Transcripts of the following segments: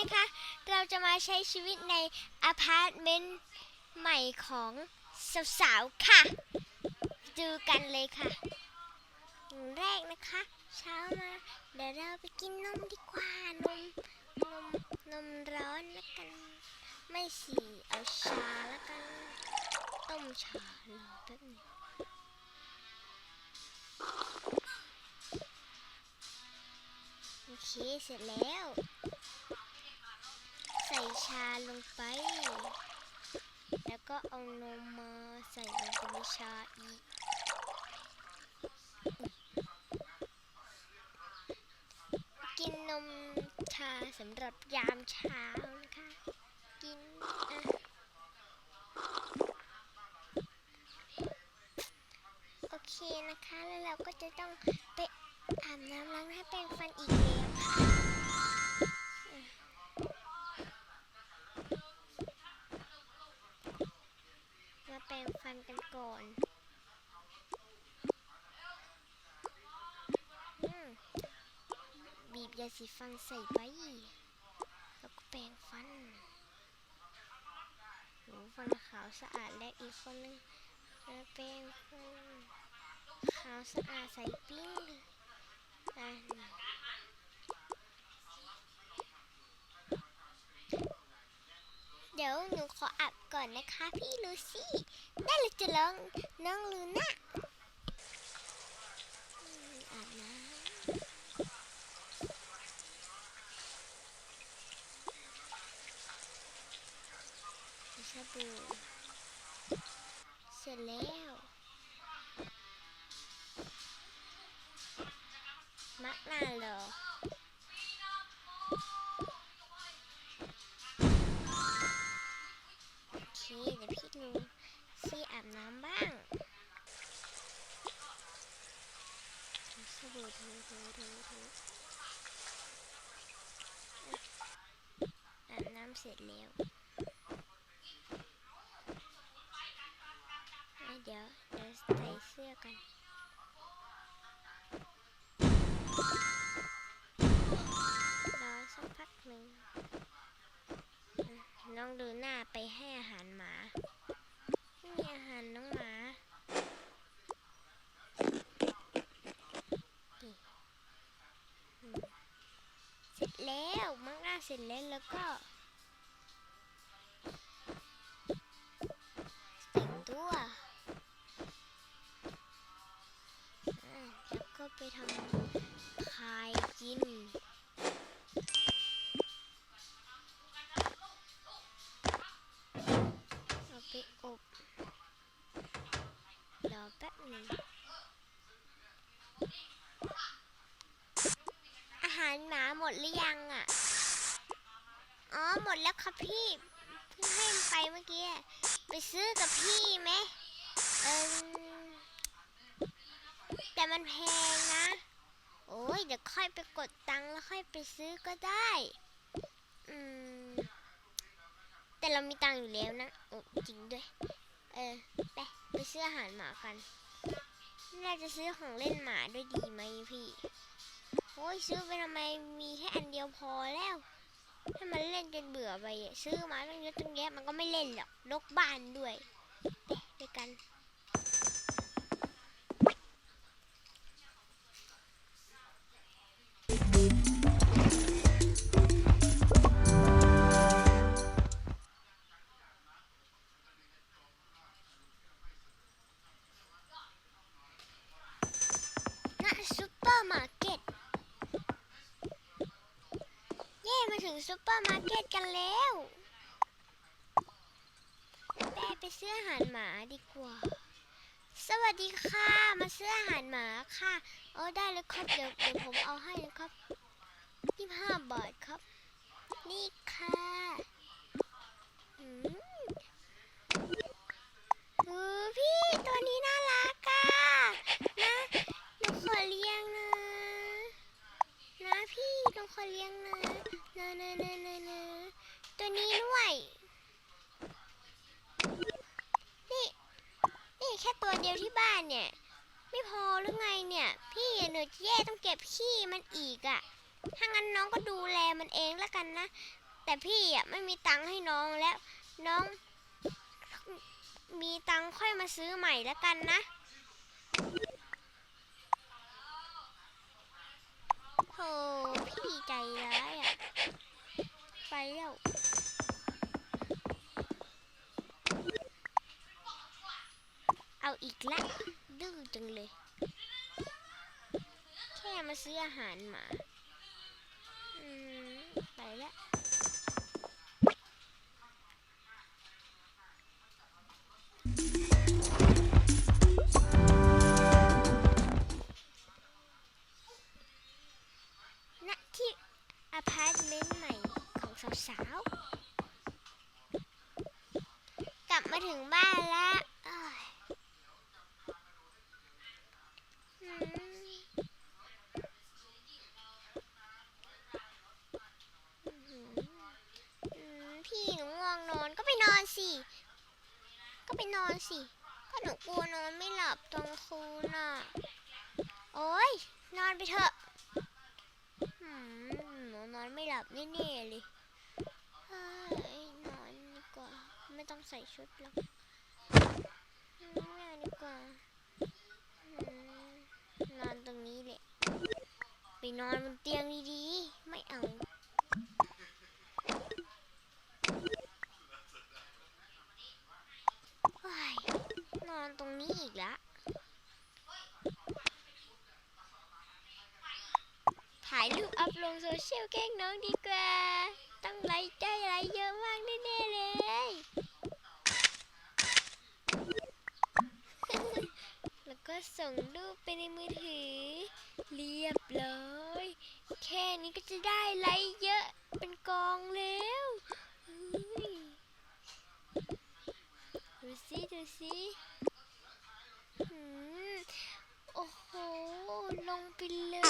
นะคะ เราจะมาใช้ชีวิตในอพาร์ตเมนต์ใหม่ของสาวๆค่ะ ดูกันเลยค่ะอย่างแรกนะคะ เช้ามา เดี๋ยวเราไปกินนมดีกว่านมนมนมร้อนแล้วกัน ไม่สีเอาชาแล้วกัน ต้มชารอแป๊บนึงโอเค เสร็จแล้ว ใส่ชาลงไป แล้วก็เอานมมาใส่ลงไปในชาอีก กินนมชาสำหรับยามเช้านะคะ กินอะโอเคนะคะ แล้วเราก็จะต้องไปอาบน้ำล้างหน้าแปรงฟันอีกแล้วค่ะ งฟันกันก่อนบีบยาสีฟันใส่ไป แล้วก็แปรงฟันโหฟันขาวสะอาดและอีกคนนึงแล้วแปรงฟันขาวสะอาดใส่ปิ้งอะ นูขออับก่อนนะคะพี่ลูซี่ ได้เลยจะลองน้องลูน่า เสร็จแล้ว เดี๋ยวเดี๋ยวใส่เสื้อกันรอสักพักหนึ่งน้องดูหน้าไปให้อาหารหมาไม่มีอาหารน้องหมาเสร็จแล้วมังหน้าเสร็จแล้วแล้วก็ ตัวแล้วก็ไปทำพายกินเอาไปอบรอแป๊บนึงอาหารหมาหมดหรือยังอะ อ๋อ หมดแล้วครับพี่ เพิ่งให้มันไปเมื่อกี้ ไปซื้อกับพี่ไหมเออแต่มันแพงนะ โอ้ยเดี๋ยวค่อยไปกดตังค์แล้วค่อยไปซื้อก็ได้ อืม แต่เรามีตังค์อยู่แล้วนะโอ้จริงด้วย เออ ไปไปซื้ออาหารหมากันน่าจะซื้อของเล่นหมาด้วยดีไหมพี่ โอ้ยซื้อไปทำไมมีแค่อันเดียวพอแล้ว ให้มันเล่นจนเบื่อไปอะซื้อมาตั้งเยอะตั้งแยะมันก็ไม่เล่นหรอกนกบ้านด้วยไปด้วยกัน ถึงซุปเปอร์มาร์เก็ตกันแล้วแม่ไปซื้ออาหารหมาดีกว่า สวัสดีค่ะ มาซื้ออาหารหมาค่ะ เออได้เลยครับ เดี๋ยวเดี๋ยวผมเอาให้นะครับยี่ห้าบาทครับ นี่ค่ะอืมเออพี่ตัวนี้น่ารักอะนะ หนูขอเลี้ยงนะ นะพี่หนูขอเลี้ยงนะนะนะนะนะนะตัวนี้ด้วย นี่ นี่แค่ตัวเดียวที่บ้านเนี่ย ไม่พอหรือไงเนี่ย พี่หนูจะแย่ต้องเก็บขี้มันอีกอะ่ะ ถ้างั้นน้องก็ดูแลมันเองแล้วกันนะ แต่พี่อะไม่มีตังค์ให้น้องแล้วน้องมีตังค์ค่อยมาซื้อใหม่แล้วกันนะโธ่พี่ใจร้ายอะ ไปแล้วเอาอีกละดื้อจังเลย แค่มาซื้ออาหารหมา นอนสิ ก็หนูกลัวนอนไม่หลับตอนคืนน่ะ โอ๊ยนอนไปเถอะหนูนอนไม่หลับแน่ๆเลยนอนดีกว่า ไม่ต้องใส่ชุดหรอกไม่เอาดีกว่านอนตรงนี้แหละ ไปนอนบนเตียงดีๆ ไม่เอา เฮ้ย นอนตรงนี้อีกละถ่ายรูปอัพลงโซเชียลแกล้งน้องดีกว่า ต้องไลค์ใจไลค์เยอะมากแน่ๆเลยแล้วก็ส่งรูปไปในมือถือ เรียบร้อยแค่นี้ก็จะได้ไลค์เยอะเป็นกองแล้วดูสิดูสิหืมโอ้โห ลงไปเลย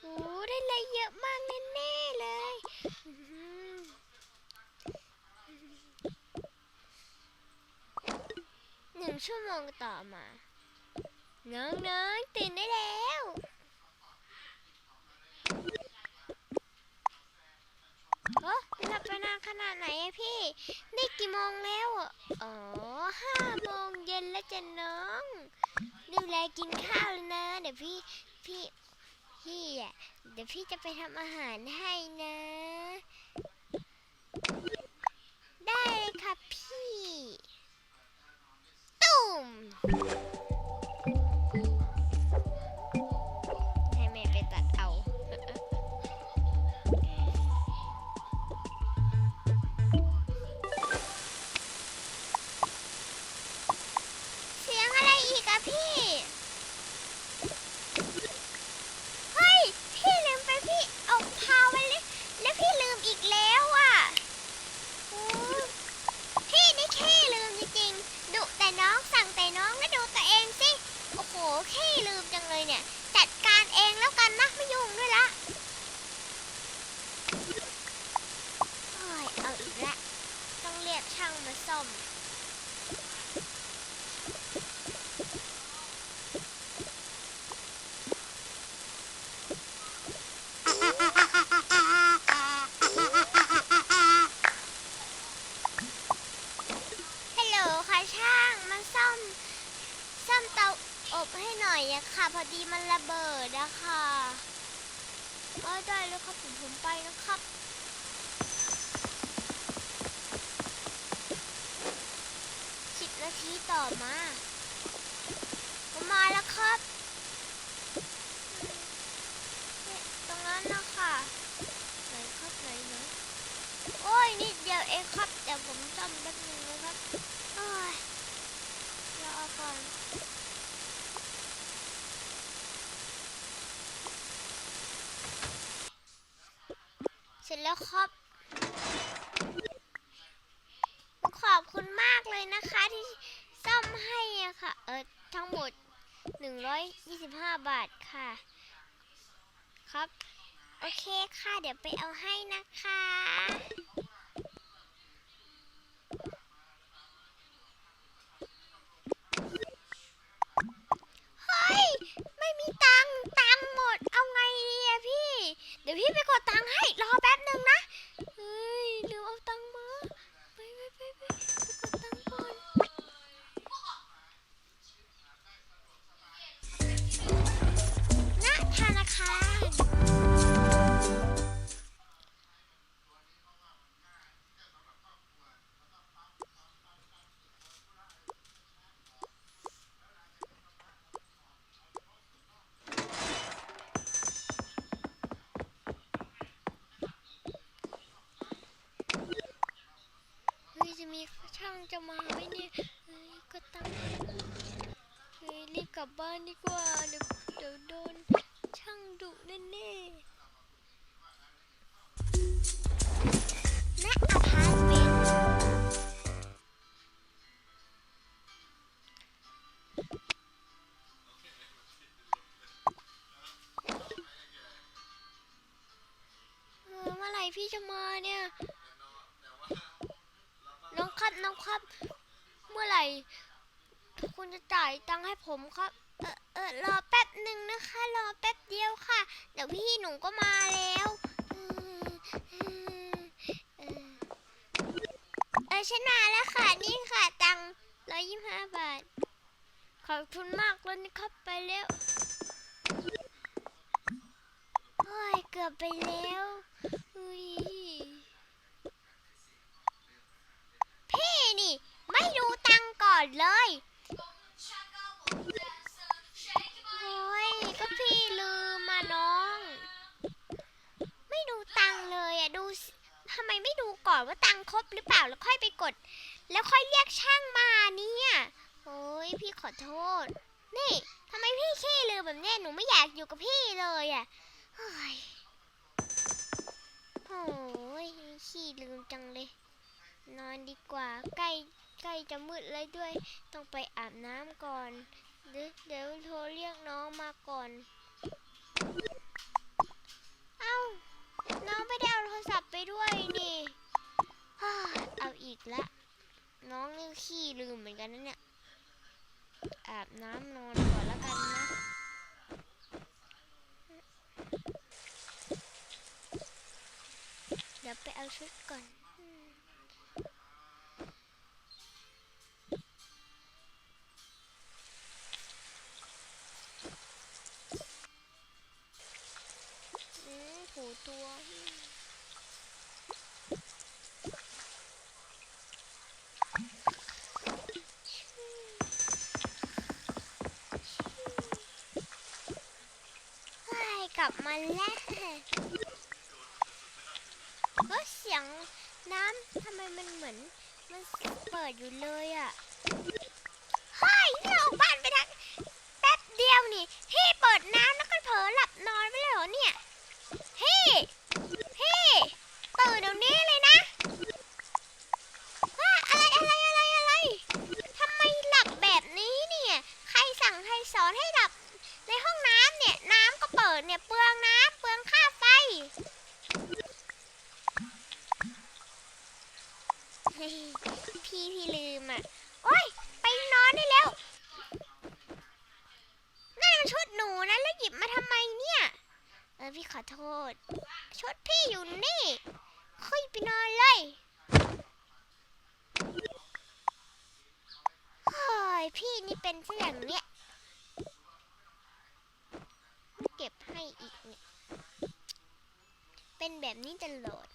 โอ้ได้อะไรเยอะมากแน่ๆเลยอื้อหือหนึ่งชั่วโมงต่อมา น้องๆตื่นได้แล้ว เฮ้หลับไป นานขนาดไหนอะพี่ นี่กี่โมงแล้วอะอ๋อห้าโมงเย็นแล้วจ้ะน้องดูแลกินข้าวเลยนะ เดี๋ยวพี่พี่พี่อะเดี๋ยวพี่จะไปทำอาหารให้นะ ได้เลยค่ะพี่ ตุ่ม ก็ได้แล้วครับผมผมไปนะครับสิบนาทีต่อมาผมมาแล้วครับตรงนั้นนะค่ะไหนครับไหนไหนโอ้ยนิดเดียวเองครับเดี๋ยวผมซ่อมแป๊บนึงนะครับโอ้ยรอก่อน ร็จแล้วครับ ขอบคุณมากเลยนะคะที่ซ่อมให้อะค่ะ เออทั้งหมด 125 บาทค่ะ ครับ โอเคค่ะ เดี๋ยวไปเอาให้นะคะ บ้านดีกว่า เดี๋ยวเดี๋ยวโดนช่างดุแน่ายตังให้ผมครับ เออเออรอแป๊บหนึ่งนะคะ รอแป๊บเดียวค่ะ เดี๋ยวพี่หนูก็มาแล้วเออเออเออเออฉันมาแล้วค่ะ นี่ค่ะ ตังร้อยยี่ห้าบาท ขอบคุณมากเลยนะครับไปแล้วโอ้ยเกือบไปแล้วอุ้ย พี่นี่ ไม่ดูตังค์ก่อนเลย โอ้ย ก็พี่ลืมมาน้อง ไม่ดูตังค์เลยอะดูสิทำไมไม่ดูก่ อนว่าตังครบหรือเปล่าแล้วค่อยไปกด แล้วค่อยเรียกช่างมาเนี่ยโอ้ยพี่ขอโทษ นี่ทำไมพี่ขี้ลืมแบบเนี้ยหนูไม่อยากอยู่กับพี่เลยอะเฮ้ยโอ้ยขี้ลืมจังเลย นอนดีกว่าใกล้ใกล้จะมืดเลยด้วย ต้องไปอาบน้ำก่อนเดี๋ยวเดี๋ยวโทรเรียกน้องมาก่อน เอ้า น้องไม่ได้เอาโทรศัพท์ไปด้วยนี่ เอาอีกละ น้องนี่ขี้ลืมเหมือนกันนะเนี่ย อาบน้ำนอนก่อนแล้วกันนะ เดี๋ยวไปเอาชุดก่อนอืมผูตัวอืมเฮ้ยกลับมาแล้วเฮ้ยเสียงน้ำทำไมมันเหมือน มันเปิ ดอยู่เลยอะ่ะเฮ้ยนี่เราออกบ้านไปทักแป๊บเดียวนี่ พี่เปิดน้ำแล้วก็เผลอหลับนอนไปเลยเหรอเนี่ย พี่ พี่ตื่นเดี๋ยวนี้เลยนะว่าอะไรอะไรอะไรอะไรทำไมหลับแบบนี้เนี่ย ใครสั่งใครสอนให้หลับ ในห้องน้ำเนี่ย น้ำก็เปิดเนี่ย เปลืองน้ำเปลืองค่าไฟ เฮ้ยพี่พี่ลืมอะ โอ๊ย ไปนอนได้แล้ว นั่นมันชุดหนูนะแล้วหยิบมาทำไมเนี่ย เออพี่ขอโทษ ชุดพี่อยู่นี่ค่อยไปนอนเลยเฮ้ยพี่นี่เป็นซะอย่างเนี้ยไม่เก็บให้อีกเนี่ย เป็นแบบนี้ตลอด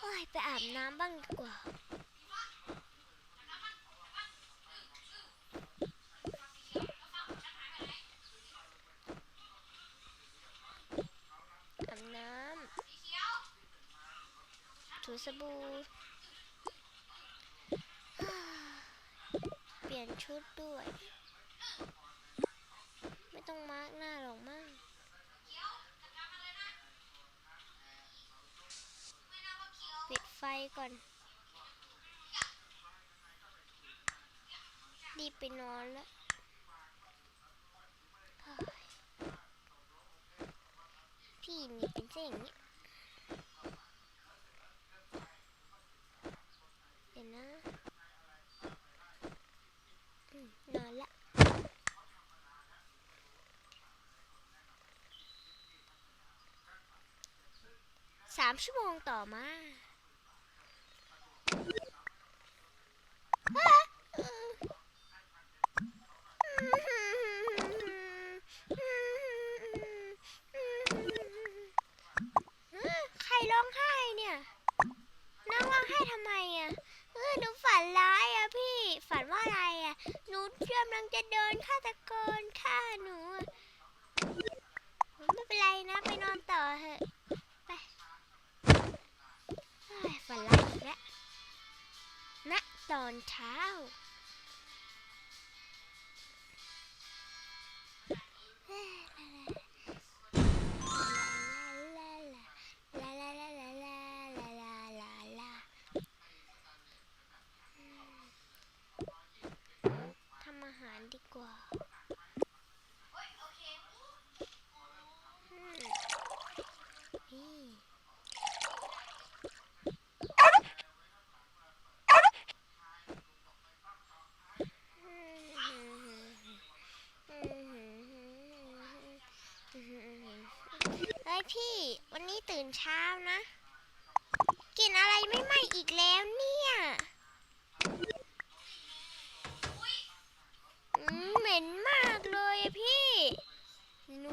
โอ้ยไปอาบน้ำบ้างดีกว่า อาบน้ำ ถูสบู่เปลี่ยนชุดด้วย ไม่ต้องมาร์กหน้าหรอกมั้งปิดไฟก่อนรีบไปนอนแล้วพี่นี่เป็นเส้นอย่างนี้เดี๋ยว นะอนอนละสามชั่วโมงต่อมาอะอืมเอ้อใครร้องไห้เนี่ย น้องร้องไห้ทำไมอะเออหนูฝันร้ายอะพี่ ฝันว่าอะไรอะ หนูกำลังจะเดินฆาตกรฆ่าหนูอะไม่เป็น เป็นไรนะ ไปนอนต่อเถอะ ไปเฮ้ยฝันร้ายอีกแล้วณ ตอนเช้า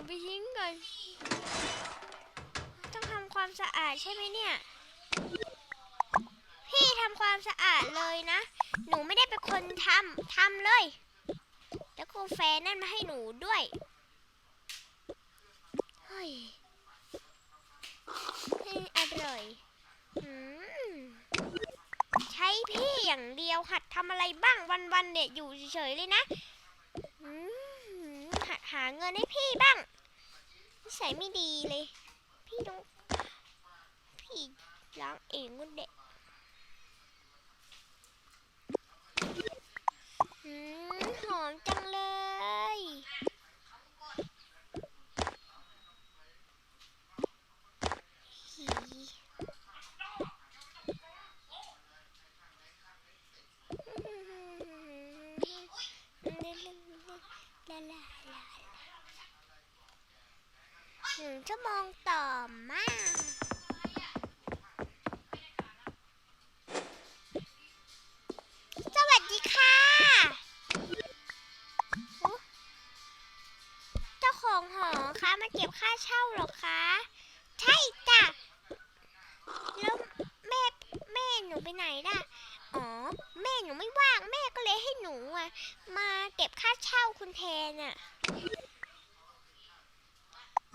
นูไปทิ้งก่อน ต้องทำความสะอาดใช่ไหมเนี่ย พี่ทำความสะอาดเลยนะ หนูไม่ได้เป็นคนทำทำเลย แล้วกาแฟนั่นมาให้หนูด้วยเฮ้ยเฮ้ยอร่อยใช้พี่อย่างเดียวหัดทำอะไรบ้างวันๆเนี่ยอยู่เฉยๆเลยนะหัดหาเงินให้พี่บ้าง ใส่ไม่ดีเลย พี่ต้อง พี่ล้างเองก็เด็กอืมหอมจังเลยหีลาลาลาหนึ่ง ชั่วโมงต่อมา สวัสดีค่ะ เจ้าของหอคะมาเก็บค่าเช่าหรอคะ ใช่จ้ะ แล้วแม่แม่หนูไปไหนล่ะ อ๋อ แม่หนูไม่ว่าง แม่ก็เลยให้หนูอะมาเก็บค่าเช่าคุณแทนอะเอ๊ะ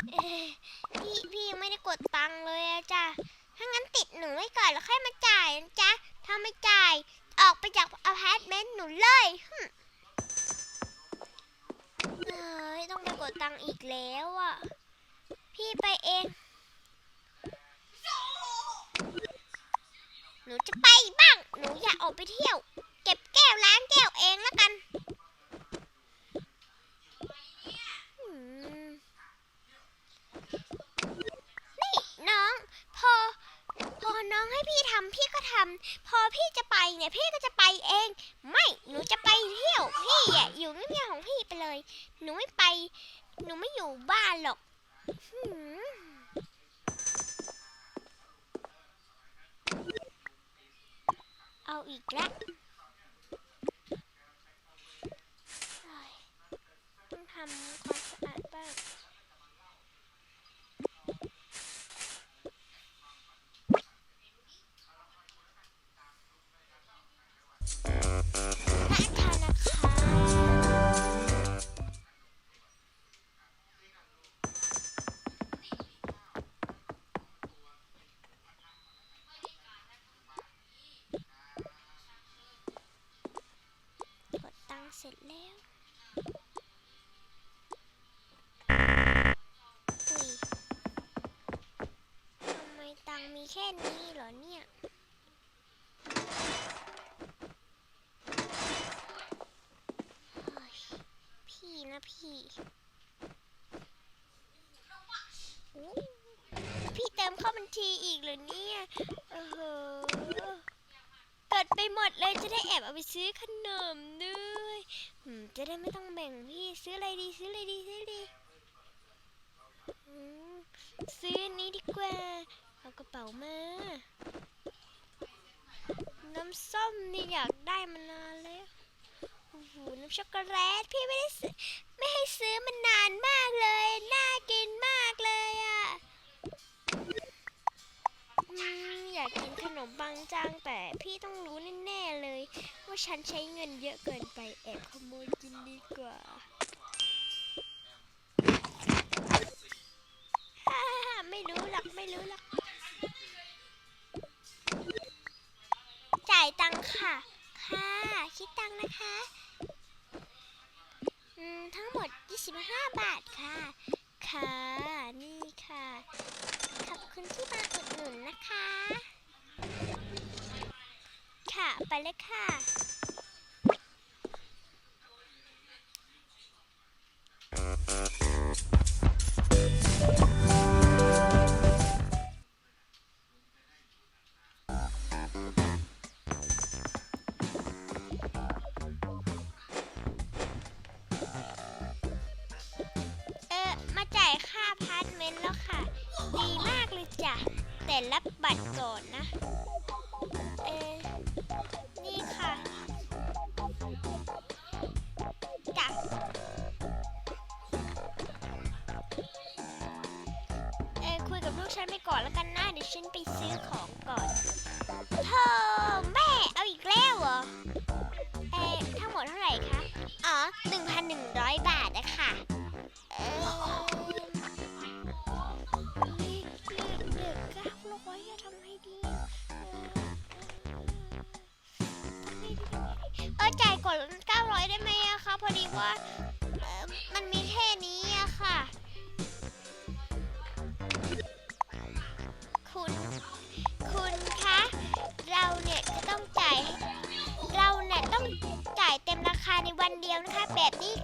พี่พี่ยังไม่ได้กดตังค์เลยอะจ้ะถ้างั้นติดหนูไว้ก่อนแล้วค่อยมาจ่ายนะจ๊ะถ้าไม่จ่าย ออกไปจากอพาร์ตเมนต์หนูเลยเอ้ยต้องไปกดตังค์อีกแล้วอะพี่ไปเอง หนูจะไปบ้าง หนูอยากออกไปเที่ยว เก็บแก้วล้างแก้วเองแล้วกันอืม นี่น้อง พอ พอน้องให้พี่ทำพี่ก็ทำพอพี่จะไปเนี่ยพี่ก็จะไปเอง ไม่หนู เสร็จแล้วอุ้ยทำไมตังมีแค่นี้เหรอเนี่ยพี่นะพี่พี่เติมเข้าบัญชีอีกเหรอเนี่ยเออเกิดไปหมดเลยจะได้แอบเอาไปซื้อขนม จะได้ไม่ต้องแบ่งพี่ซื้ออะไรดีซื้ออะไรดีซื้อดีซื้อนี้ดีกว่า เอากระเป๋ามา น้ำส้มนี่อยากได้มานานแล้วโอ้โหน้ำช็อกโกแลตพี่ไม่ได้ซื้อไม่ให้ซื้อมันนานมากเลย น่ากินมากเลยอะอยากกินขนมปังจังแต่พี่ต้องรู้แน่าฉันใช้เงินเยอะเกินไปแอบขโมยกินดีกว่าฮ่าไม่รู้หรอกไม่รู้หรอกจ่ายตังค่ะ ค่ะ คิดตังนะคะทั้งหมด 25 บาทค่ะ ค่ะ นี่ค่ะ ขอบคุณที่มาอุดหนุนนะคะ ค่ะ ไปเลยค่ะ 1,100 บาทนะคะเออเหลือเก้าร้อยจะทำไงดีเออจ่ายก่อน900 ได้ไหมอะคะพอดีว่า ในวันเดียวนะคะ แบบนี้